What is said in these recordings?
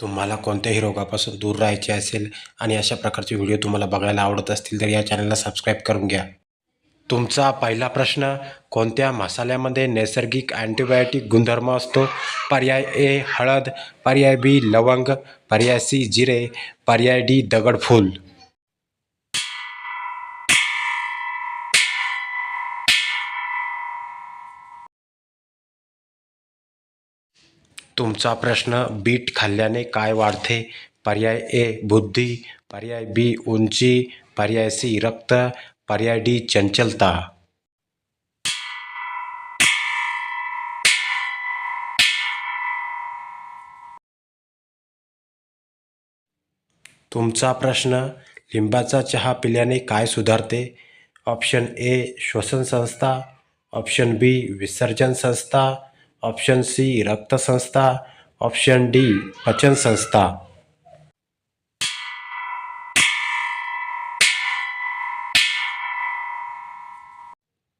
तुम्हाला कोणत्याही रोगापासून दूर राहायचे असेल आणि अशा प्रकारचे व्हिडिओ तुम्हाला बघायला आवडत असतील तर या चॅनलला सबस्क्राईब करून घ्या. तुमचा पहिला प्रश्न कोणत्या मसाल्यामध्ये नैसर्गिक अँटीबायोटिक गुणधर्म असतो? पर्याय ए हळद पर्याय बी लवंग पर्याय सी जिरे पर्याय डी दगडफूल. तुमचा प्रश्न बीट खाल्ल्याने काय वाढते? पर्याय ए बुद्धी पर्याय बी उंची पर्याय सी रक्त पर्याय डी चंचलता. तुमचा प्रश्न लिंबाचा चहा पिल्याने काय सुधारते? ऑप्शन ए श्वसन संस्था ऑप्शन बी विसर्जन संस्था ऑप्शन सी रक्तसंस्था ऑप्शन डी पचन संस्था.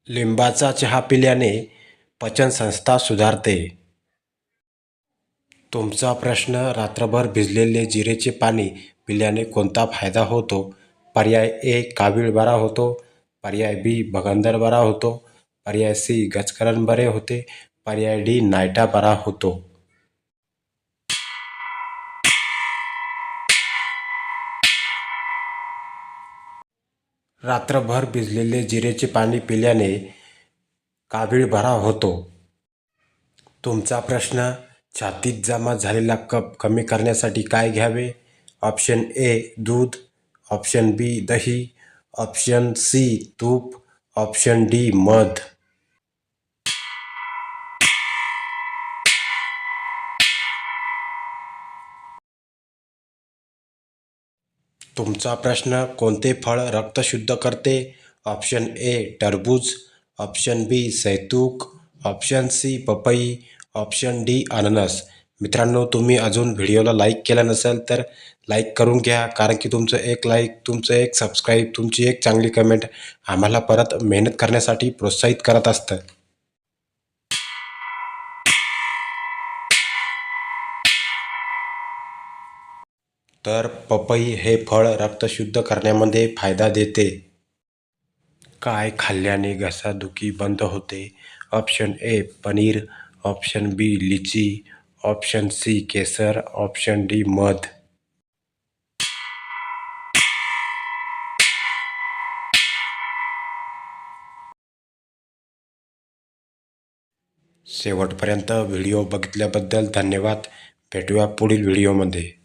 लिंबाचा चहा पिल्याने पचनसंस्था सुधारते. तुमचा प्रश्न रात्रभर भिजलेले जिरेचे पाणी पिल्याने कोणता फायदा होतो? पर्याय ए कावीळ बरा होतो. पर्याय बी भगंदर बरा होतो. पर्याय सी गजकरण बरे होते. पर्याय डी नायटा बरा होतो. रात्रभर भिजलेले जिरेचे पाणी पिल्याने कावीळ होतो. तुमचा प्रश्न छातीत जमा झालेला कप कमी करण्यासाठी काय घ्यावे? ऑप्शन ए दूध. ऑप्शन बी दही. ऑप्शन सी तूप. ऑप्शन डी मध. तुमचा प्रश्न कोणते फळ रक्त शुद्ध करते? ऑप्शन ए टरबूज. ऑप्शन बी सैतूक. ऑप्शन सी पपई. ऑप्शन डी अननस. मित्रांनो तुम्ही अजून व्हिडिओला लाईक केला नसेल तर लाईक करून घ्या कारण की तुमचं एक लाईक तुमचं एक सबस्क्राईब तुमची एक चांगली कमेंट आम्हाला परत मेहनत करण्यासाठी प्रोत्साहित करत असतं. तर पपई हे फळ रक्त शुद्ध करण्यामध्ये फायदा देते. काय खाल्ल्याने घसादुखी बंद होते? Option A paneer. Option B litchi. Option C Kesar. Option D मध. शेवटपर्यंत व्हिडिओ बघितल्याबद्दल धन्यवाद. भेटूया पुढील व्हिडिओमध्ये.